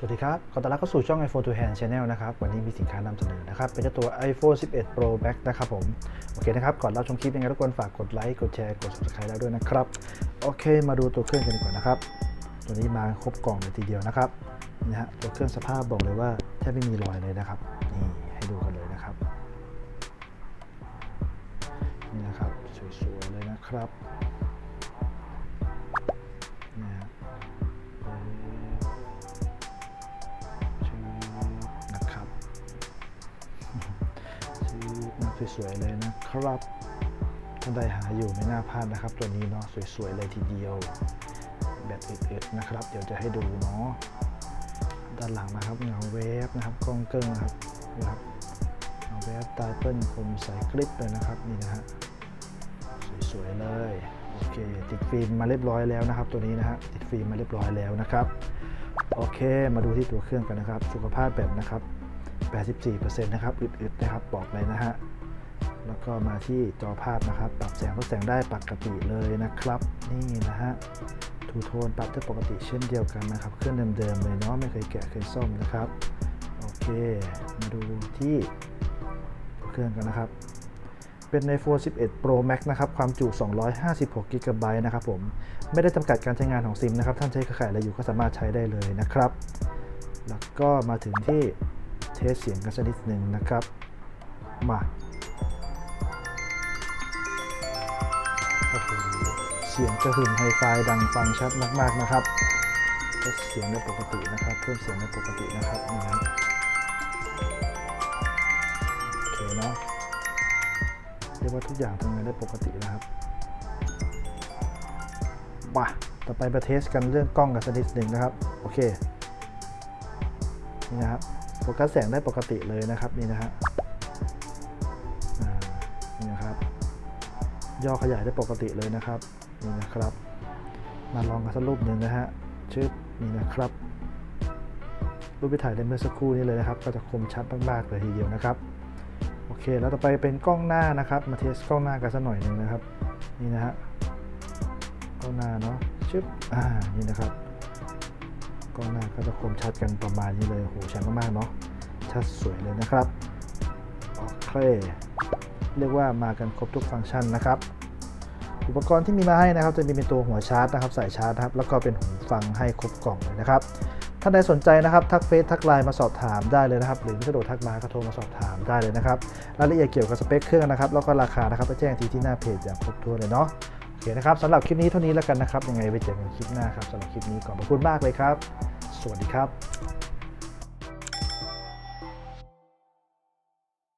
สวัสดีครับ ขอต้อนรับเข้าสู่ช่อง iPhone to Hand Channel นะครับ วันนี้มีสินค้านำเสนอนะครับ เป็นเจ้าตัว iPhone 11 Pro Max นะครับผม โอเคนะครับ ก่อนรับชมคลิปยังไงทุกคนฝากกดไลค์ กดแชร์ กด subscribe แล้วด้วยนะครับ โอเค มาดูตัวเครื่องกันดีกว่านะครับ ตัวนี้มาครบกล่องเลยทีเดียวนะครับ นะฮะ ตัวเครื่องสภาพบอกเลยว่าแทบไม่มีรอยเลยนะครับ นี่ให้ดูกันเลยนะครับ นี่นะครับ สวยๆเลยนะครับ สวยๆเลยนะครับท่านใดหาอยู่ไม่น่าพลาดนะครับ ตัวนี้เนาะสวยๆเลยทีเดียว แบบเอ็ดๆนะครับ เดี๋ยวจะให้ดูเนาะด้านหลังนะครับเงาเวฟนะครับกล้องเกิ้งนะครับนะครับเงาเวฟตาเปิ้ลคมใสกริปเลยนะครับนี่นะฮะสวยๆเลยโอเคติดฟิล์มมาเรียบร้อยแล้วนะครับ ตัวนี้นะฮะติดฟิล์มมาเรียบร้อยแล้วนะครับโอเค มาดูที่ตัวเครื่องกันนะครับ สุขภาพแบบนะครับ 84%นะครับอึดๆนะครับบอกเลยนะฮะ แล้วก็มาที่จอภาพนะครับ ปรับแสงลดแสงได้ปกติเลยนะครับ นี่นะฮะทูโทนปรับได้ปกติเช่นเดียวกันนะครับ เครื่องเดิมๆเลยเนาะไม่เคยแกะเคยซ่อมนะครับ โอเค มาดูที่เครื่องกันนะครับ เป็น iPhone 11 Pro Max นะครับ ความจุ 256 g b นะครับผม ไม่ได้จำกัดการใช้งานของซิมนะครับ ท่านใช้เครือข่ายอะไรอยู่ก็สามารถใช้ได้เลยนะครับ แล้วก็มาถึงที่เทสเสียงกันสักนิดหนึ่งนะครับ มา เสียงกระหึ่มไฮไฟดังฟังชัดมาก ๆนะครับลดเสียงได้ปกตินะครับ เพิ่มเสียงได้ปกตินะครับนี่นะโอเคเนาะเรียกว่าทุกอย่างทำงานได้ปกตินะครับมาต่อไปมาเทสกันเรื่องกล้องกันสักนิดหนึ่งนะครับ โอเค นี่นะครับ โฟกัสแสงได้ปกติเลยนะครับ นี่นะฮะ ย่อขยายได้ปกติเลยนะครับนี่นะครับ มาลองกันสักรูปหนึ่งนะฮะชื่อนี่นะครับรูปที่ถ่ายได้เมื่อสักครู่นี้เลยนะครับ ก็จะคมชัดมากๆเลยทีเดียวนะครับโอเค แล้วต่อไปเป็นกล้องหน้านะครับ มาเทสกล้องหน้ากันสักหน่อยหนึ่งนะครับ นี่นะฮะกล้องหน้าเนาะชึบอ่านี่นะครับกล้องหน้าก็จะคมชัดกันประมาณนี้เลยโหชัดมากๆเนาะชัดสวยเลยนะครับโอเค เรียกว่ามากันครบทุกฟังก์ชันนะครับอุปกรณ์ที่มีมาให้นะครับ จะมีเป็นตัวหัวชาร์จนะครับใส่ชาร์จนะครับแล้วก็เป็นหูฟังให้ครบกล่องเลยนะครับท่านใดสนใจนะครับทักเฟซทักไลน์มาสอบถามได้เลยนะครับ หรือไม่สะดวกทักมาก็โทรมาสอบถามได้เลยนะครับรายละเอียดเกี่ยวกับสเปคเครื่องนะครับแล้วก็ราคานะครับไปแจ้งทีที่หน้าเพจอย่างครบถ้วนเลยเนาะโอเคนะครับสำหรับคลิปนี้เท่านี้แล้วกันนะครับยังไงไว้เจอกันคลิปหน้าครับสำหรับคลิปนี้ขอบพระคุณมากเลยครับ สวัสดีครับ